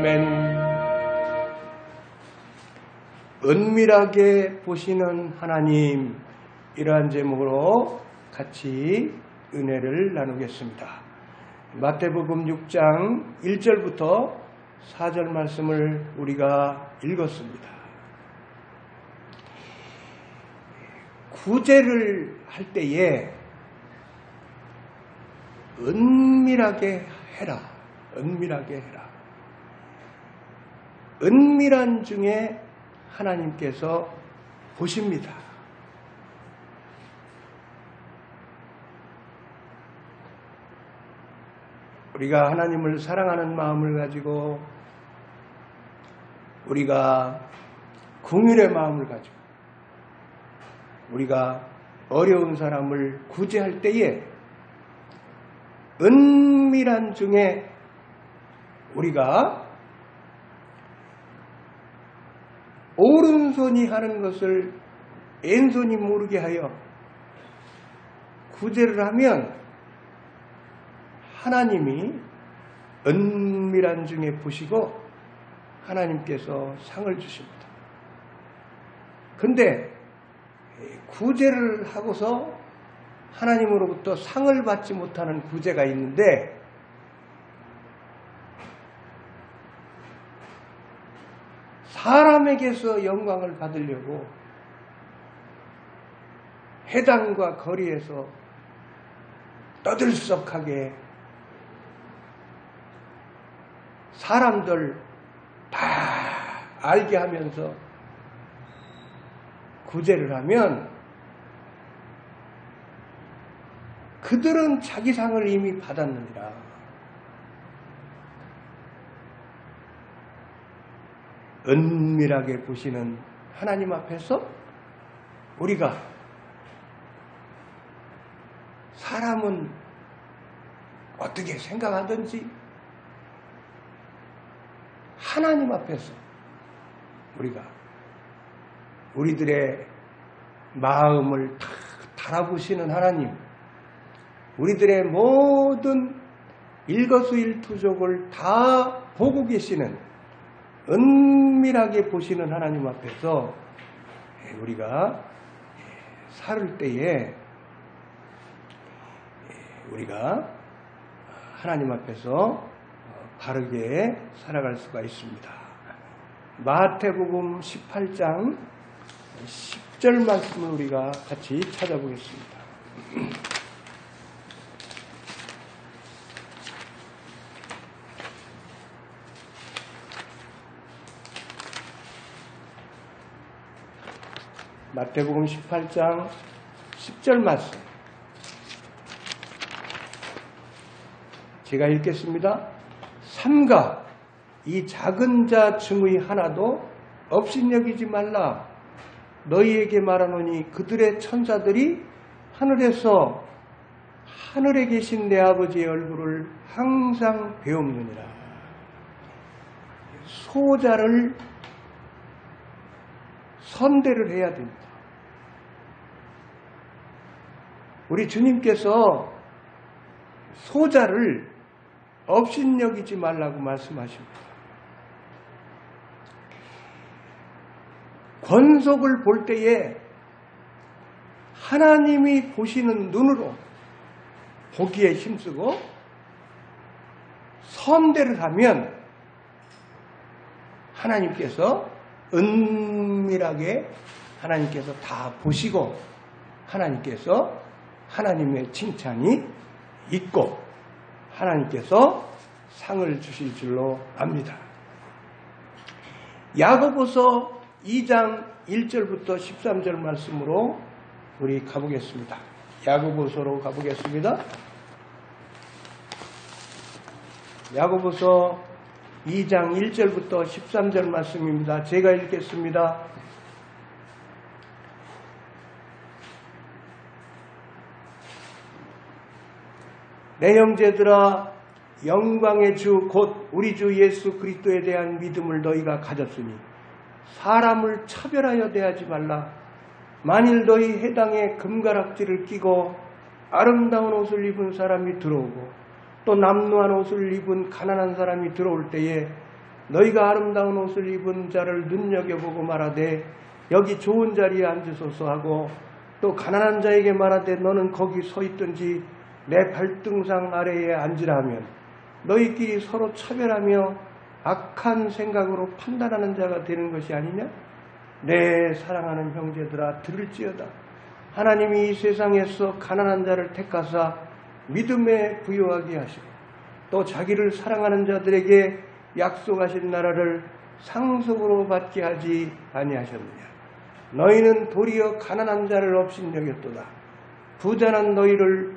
아멘. 은밀하게 보시는 하나님, 이러한 제목으로 같이 은혜를 나누겠습니다. 마태복음 6장 1절부터 4절 말씀을 우리가 읽었습니다. 구제를 할 때에 은밀하게 해라. 은밀하게 해라. 은밀한 중에 하나님께서 보십니다. 우리가 하나님을 사랑하는 마음을 가지고 우리가 궁율의 마음을 가지고 우리가 어려운 사람을 구제할 때에 은밀한 중에 우리가 오른손이 하는 것을 왼손이 모르게 하여 구제를 하면 하나님이 은밀한 중에 보시고 하나님께서 상을 주십니다. 근데 구제를 하고서 하나님으로부터 상을 받지 못하는 구제가 있는데 사람에게서 영광을 받으려고 해당과 거리에서 떠들썩하게 사람들 다 알게 하면서 구제를 하면 그들은 자기 상을 이미 받았느니라. 은밀하게 보시는 하나님 앞에서 우리가 사람은 어떻게 생각하든지 하나님 앞에서 우리가 우리들의 마음을 다 달아보시는 하나님, 우리들의 모든 일거수일투족을 다 보고 계시는 은밀하게 보시는 하나님 앞에서 우리가 살을 때에 우리가 하나님 앞에서 바르게 살아갈 수가 있습니다. 마태복음 18장 10절 말씀을 우리가 같이 찾아보겠습니다. 마태복음 18장 10절 말씀. 제가 읽겠습니다. 삼가 이 작은 자 중의 하나도 업신여기지 말라. 너희에게 말하노니 그들의 천사들이 하늘에서 하늘에 계신 내 아버지의 얼굴을 항상 배움느니라. 소자를 선대를 해야 됩니다. 우리 주님께서 소자를 업신여기지 말라고 말씀하십니다. 권속을 볼 때에 하나님이 보시는 눈으로 보기에 힘쓰고 선대를 하면 하나님께서 은밀하게 하나님께서 다 보시고 하나님께서 하나님의 칭찬이 있고 하나님께서 상을 주실 줄로 압니다. 야고보서 2장 1절부터 13절 말씀으로 우리 가보겠습니다. 야고보서로 가보겠습니다. 야고보서 2장 1절부터 13절 말씀입니다. 제가 읽겠습니다. 내 형제들아 영광의 주 곧 우리 주 예수 그리스도에 대한 믿음을 너희가 가졌으니 사람을 차별하여 대하지 말라. 만일 너희 해당에 금가락지를 끼고 아름다운 옷을 입은 사람이 들어오고 또 남루한 옷을 입은 가난한 사람이 들어올 때에 너희가 아름다운 옷을 입은 자를 눈여겨보고 말하되 여기 좋은 자리에 앉으소서 하고 또 가난한 자에게 말하되 너는 거기 서 있든지 내 발등상 아래에 앉으라 하면 너희끼리 서로 차별하며 악한 생각으로 판단하는 자가 되는 것이 아니냐? 내 사랑하는 형제들아 들을지어다. 하나님이 이 세상에서 가난한 자를 택하사 믿음에 부여하게 하시고 또 자기를 사랑하는 자들에게 약속하신 나라를 상속으로 받게 하지 아니하셨느냐. 너희는 도리어 가난한 자를 업신여겼도다. 부자는 너희를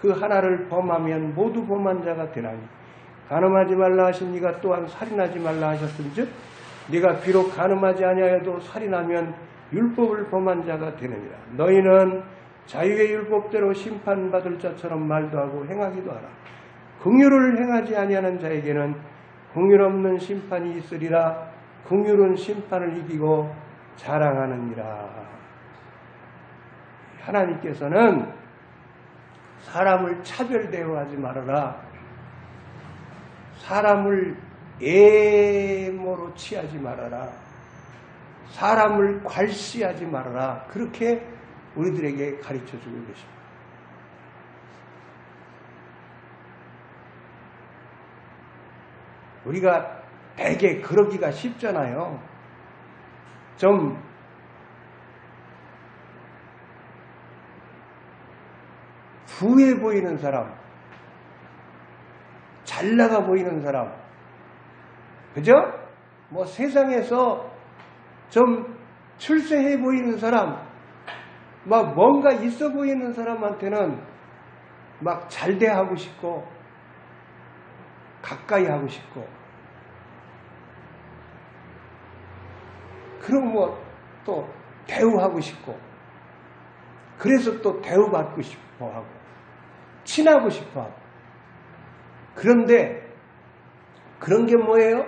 그 하나를 범하면 모두 범한 자가 되나니 가늠하지 말라 하신 이가 또한 살인하지 말라 하셨은즉 네가 비록 가늠하지 아니하여도 살인하면 율법을 범한 자가 되느니라. 너희는 자유의 율법대로 심판받을 자처럼 말도 하고 행하기도 하라. 긍휼을 행하지 아니하는 자에게는 긍휼 없는 심판이 있으리라. 긍휼은 심판을 이기고 자랑하느니라. 하나님께서는 사람을 차별 대우하지 말아라. 사람을 애모로 취하지 말아라. 사람을 괄시하지 말아라. 그렇게 우리들에게 가르쳐 주고 계십니다. 우리가 대개 그러기가 쉽잖아요. 좀 부해 보이는 사람, 잘 나가 보이는 사람, 그죠? 뭐 세상에서 좀 출세해 보이는 사람, 막 뭔가 있어 보이는 사람한테는 막 잘 대하고 싶고, 가까이 하고 싶고, 그럼 뭐 또 대우하고 싶고, 그래서 또 대우받고 싶어 하고, 친하고 싶어. 그런데 그런 게 뭐예요?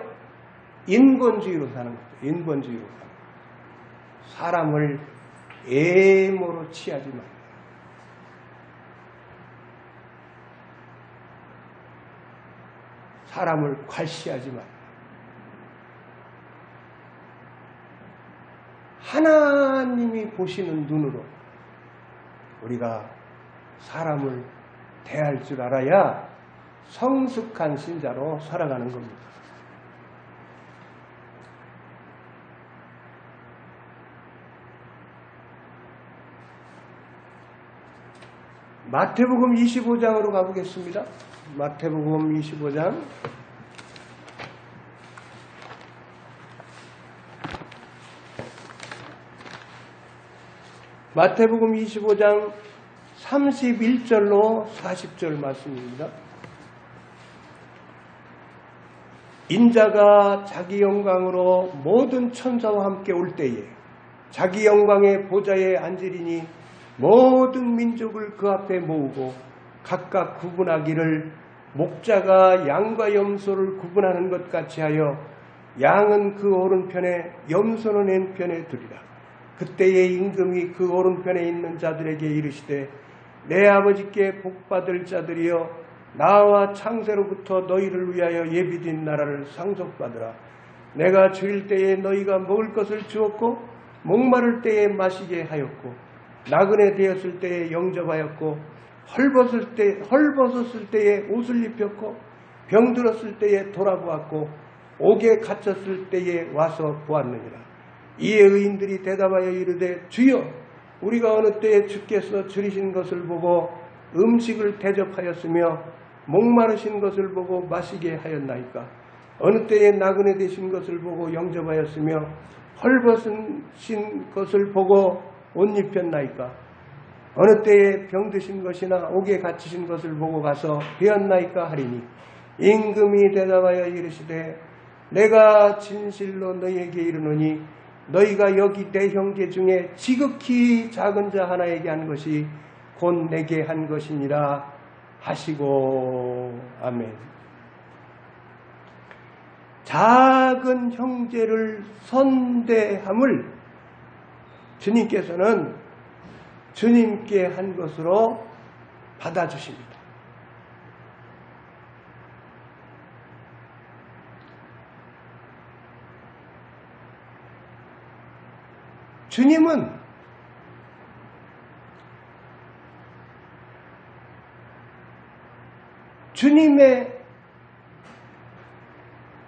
인본주의로 사는 거죠. 인본주의로 사는 거죠. 사람을 애모로 취하지 말아요. 사람을 괄시하지 말아요. 하나님이 보시는 눈으로 우리가 사람을 대할 줄 알아야 성숙한 신자로 살아가는 겁니다. 마태복음 25장으로 가보겠습니다. 마태복음 25장 마태복음 25장 31절로 40절 말씀입니다. 인자가 자기 영광으로 모든 천사와 함께 올 때에 자기 영광의 보좌에 앉으리니 모든 민족을 그 앞에 모으고 각각 구분하기를 목자가 양과 염소를 구분하는 것 같이 하여 양은 그 오른편에 염소는 왼편에 두리라. 그때의 임금이 그 오른편에 있는 자들에게 이르시되 내 아버지께 복받을 자들이여 나와 창세로부터 너희를 위하여 예비된 나라를 상속받으라. 내가 주일 때에 너희가 먹을 것을 주었고 목마를 때에 마시게 하였고 나그네 되었을 때에 영접하였고 헐벗을 때 헐벗었을 때에 옷을 입혔고 병들었을 때에 돌아보았고 옥에 갇혔을 때에 와서 보았느니라. 이에 의인들이 대답하여 이르되 주여 우리가 어느 때에 주께서 줄이신 것을 보고 음식을 대접하였으며 목마르신 것을 보고 마시게 하였나이까? 어느 때에 나그네 되신 것을 보고 영접하였으며 헐벗으신 것을 보고 옷 입혔나이까? 어느 때에 병드신 것이나 옥에 갇히신 것을 보고 가서 배었나이까 하리니 임금이 대답하여 이르시되 내가 진실로 너희에게 이르노니 너희가 여기 내 형제 중에 지극히 작은 자 하나에게 한 것이 곧 내게 한 것이니라 하시고 아멘. 작은 형제를 선대함을 주님께서는 주님께 한 것으로 받아주십니다. 주님은 주님의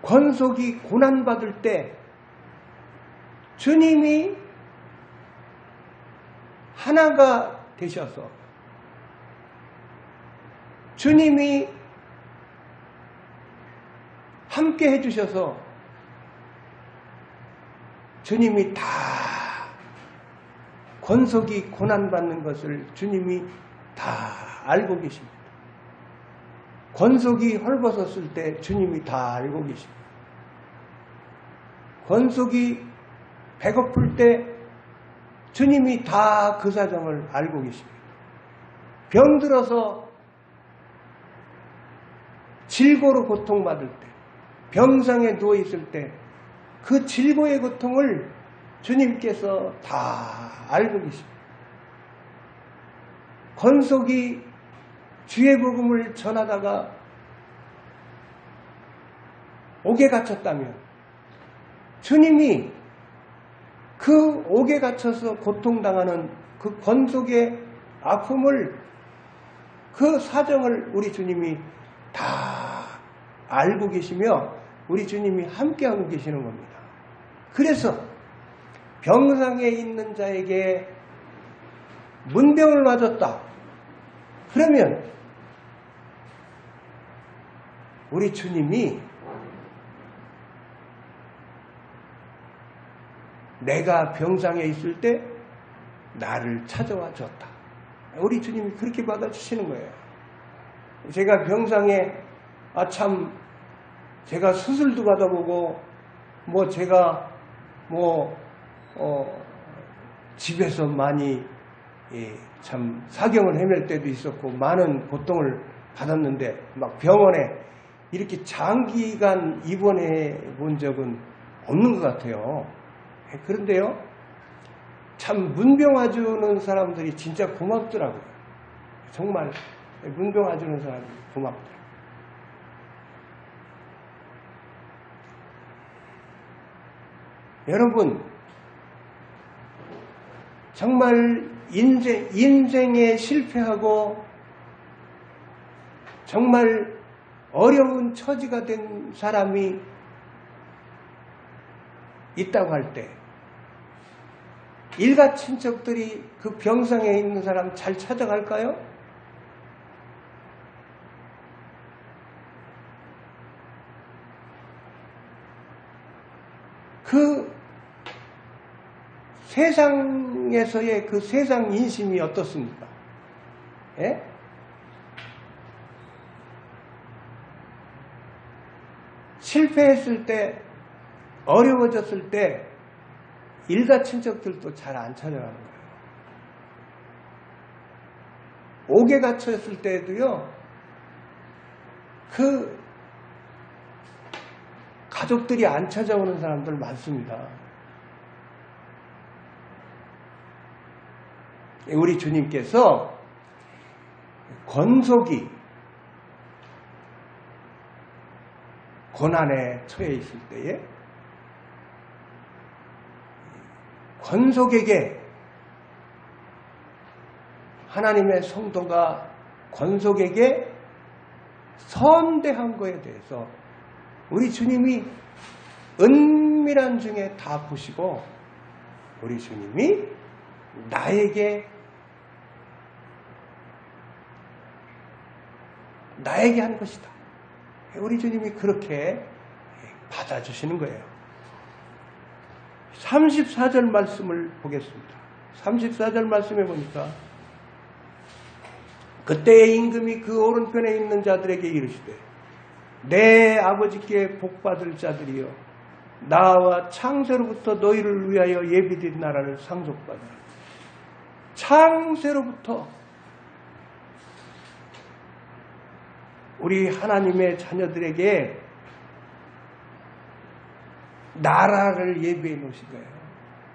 권속이 고난받을 때 주님이 하나가 되셔서 주님이 함께 해주셔서 주님이 다 권속이 고난받는 것을 주님이 다 알고 계십니다. 권속이 헐벗었을 때 주님이 다 알고 계십니다. 권속이 배고플 때 주님이 다 그 사정을 알고 계십니다. 병들어서 질고로 고통받을 때, 병상에 누워있을 때, 그 질고의 고통을 주님께서 다 알고 계십니다. 권속이 주의 복음을 전하다가 옥에 갇혔다면 주님이 그 옥에 갇혀서 고통당하는 그 권속의 아픔을 그 사정을 우리 주님이 다 알고 계시며 우리 주님이 함께하고 계시는 겁니다. 그래서 병상에 있는 자에게 문병을 맞았다. 그러면 우리 주님이 내가 병상에 있을 때 나를 찾아와 줬다. 우리 주님이 그렇게 받아주시는 거예요. 제가 병상에 아 참 제가 수술도 받아보고 뭐 제가 뭐 어, 집에서 많이 예, 참 사경을 헤맬 때도 있었고 많은 고통을 받았는데 막 병원에 이렇게 장기간 입원해 본 적은 없는 것 같아요. 예, 그런데요, 참 문병 와주는 사람들이 진짜 고맙더라고요. 정말 문병 와주는 사람이 고맙더라고요. 여러분, 정말 인생, 인생에 실패하고 정말 어려운 처지가 된 사람이 있다고 할 때, 일가 친척들이 그 병상에 있는 사람 잘 찾아갈까요? 그 세상에서의 그 세상 인심이 어떻습니까? 예? 실패했을 때, 어려워졌을 때, 일가 친척들도 잘 안 찾아가는 거예요. 옥에 갇혔을 때도요, 그 가족들이 안 찾아오는 사람들 많습니다. 우리 주님께서 권속이 고난에 처해 있을 때에 권속에게 하나님의 성도가 권속에게 선대한 거에 대해서 우리 주님이 은밀한 중에 다 보시고 우리 주님이 나에게 나에게 한 것이다. 우리 주님이 그렇게 받아주시는 거예요. 34절 말씀을 보겠습니다. 34절 말씀에 보니까 그때의 임금이 그 오른편에 있는 자들에게 이르시되 내 아버지께 복받을 자들이여 나와 창세로부터 너희를 위하여 예비된 나라를 상속받으라. 창세로부터 우리 하나님의 자녀들에게 나라를 예비해 놓으신 거예요.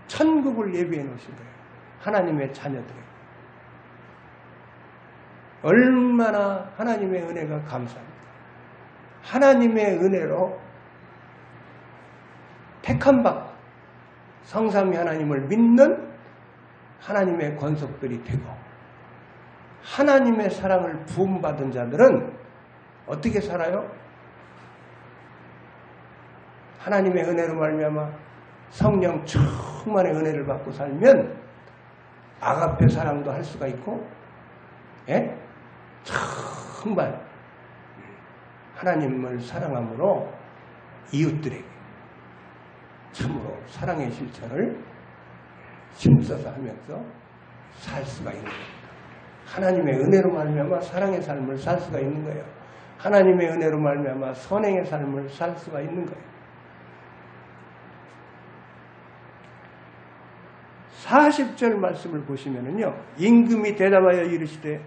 천국을 예비해 놓으신 거예요. 하나님의 자녀들에게. 얼마나 하나님의 은혜가 감사합니다. 하나님의 은혜로 택함받고 성삼위 하나님을 믿는 하나님의 권속들이 되고 하나님의 사랑을 부음받은 자들은 어떻게 살아요? 하나님의 은혜로 말미암아 성령 충만의 은혜를 받고 살면 아가페 사랑도 할 수가 있고 예? 정말 하나님을 사랑함으로 이웃들에게 참으로 사랑의 실천을 힘써서 하면서 살 수가 있는 겁니다. 하나님의 은혜로 말미암아 사랑의 삶을 살 수가 있는 거예요. 하나님의 은혜로 말미암아 선행의 삶을 살 수가 있는 거예요. 40절 말씀을 보시면은요. 임금이 대답하여 이르시되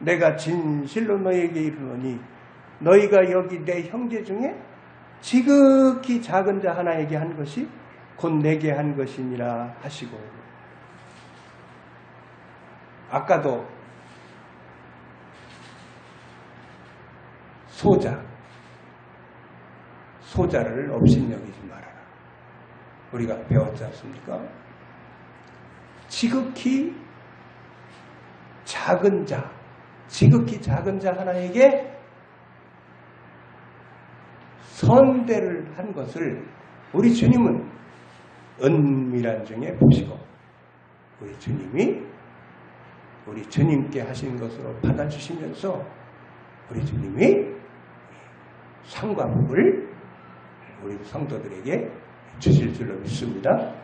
내가 진실로 너희에게 이르노니 너희가 여기 내 형제 중에 지극히 작은 자 하나에게 한 것이 곧 내게 한 것이니라 하시고 아까도 소자 소자를 업신여기지 말아라 우리가 배웠지 않습니까? 지극히 작은 자 지극히 작은 자 하나에게 선대를 한 것을 우리 주님은 은밀한 중에 보시고 우리 주님이 우리 주님께 하신 것으로 받아주시면서 우리 주님이 상과 복을 우리 성도들에게 주실 줄로 믿습니다.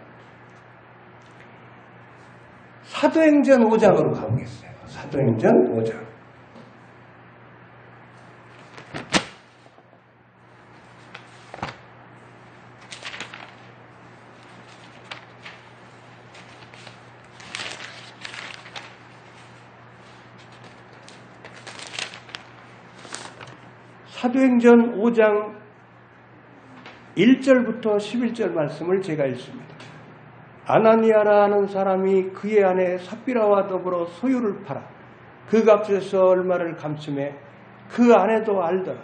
사도행전 5장으로 가보겠어요. 사도행전 5장. 사도행전 5장 1절부터 11절 말씀을 제가 읽습니다. 아나니아라는 사람이 그의 아내 삽비라와 더불어 소유를 팔아 그 값에서 얼마를 감춤해 그 아내도 알더라.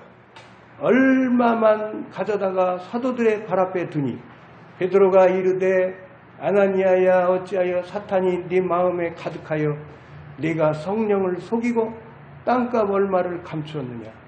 얼마만 가져다가 사도들의 발 앞에 두니 베드로가 이르되 아나니아야 어찌하여 사탄이 네 마음에 가득하여 네가 성령을 속이고 땅값 얼마를 감추었느냐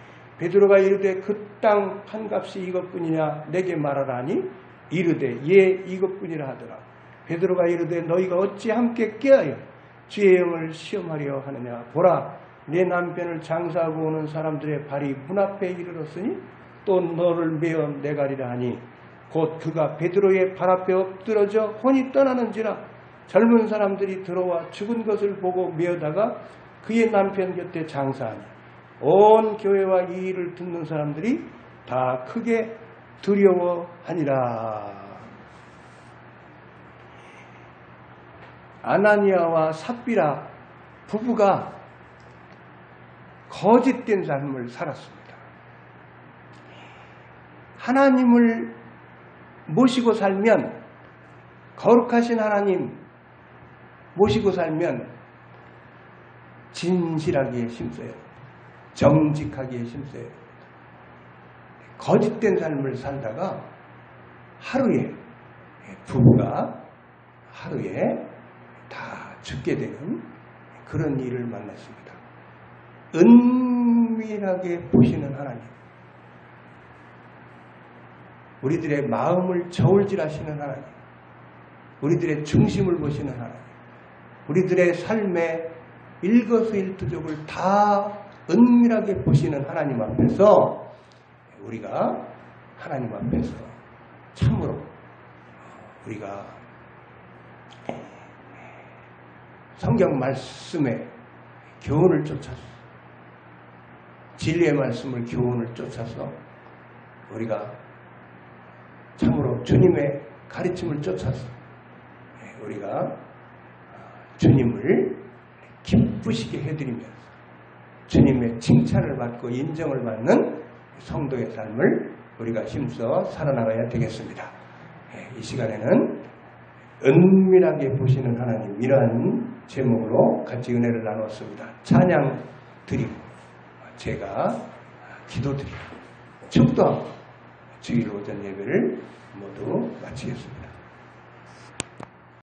베드로가 이르되 그 땅 판값이 이것뿐이냐? 내게 말하라니? 이르되 예 이것뿐이라 하더라. 베드로가 이르되 너희가 어찌 함께 깨하여 주의 영을 시험하려 하느냐? 보라 내 남편을 장사하고 오는 사람들의 발이 문 앞에 이르렀으니 또 너를 메어 내가리라 하니 곧 그가 베드로의 발 앞에 엎드러져 혼이 떠나는지라. 젊은 사람들이 들어와 죽은 것을 보고 메어다가 그의 남편 곁에 장사하니 온 교회와 이 일을 듣는 사람들이 다 크게 두려워하니라. 아나니아와 삽비라 부부가 거짓된 삶을 살았습니다. 하나님을 모시고 살면 거룩하신 하나님 모시고 살면 진실하게 심어요. 정직하게 심어요. 거짓된 삶을 살다가 하루에 부부가 하루에 다 죽게 되는 그런 일을 만났습니다. 은밀하게 보시는 하나님. 우리들의 마음을 저울질하시는 하나님, 우리들의 중심을 보시는 하나님, 우리들의 삶의 일거수일투족을 다 은밀하게 보시는 하나님 앞에서 우리가 하나님 앞에서 참으로 우리가 성경 말씀의 교훈을 쫓아서 진리의 말씀을 교훈을 쫓아서 우리가 참으로 주님의 가르침을 쫓아서 우리가 주님을 기쁘시게 해드리면서 주님의 칭찬을 받고 인정을 받는 성도의 삶을 우리가 힘써 살아나가야 되겠습니다. 예, 이 시간에는 은밀하게 보시는 하나님 이러한 제목으로 같이 은혜를 나눴습니다. 찬양 드리고 제가 기도 드리고 축도하고 주일 오전 예배를 모두 마치겠습니다.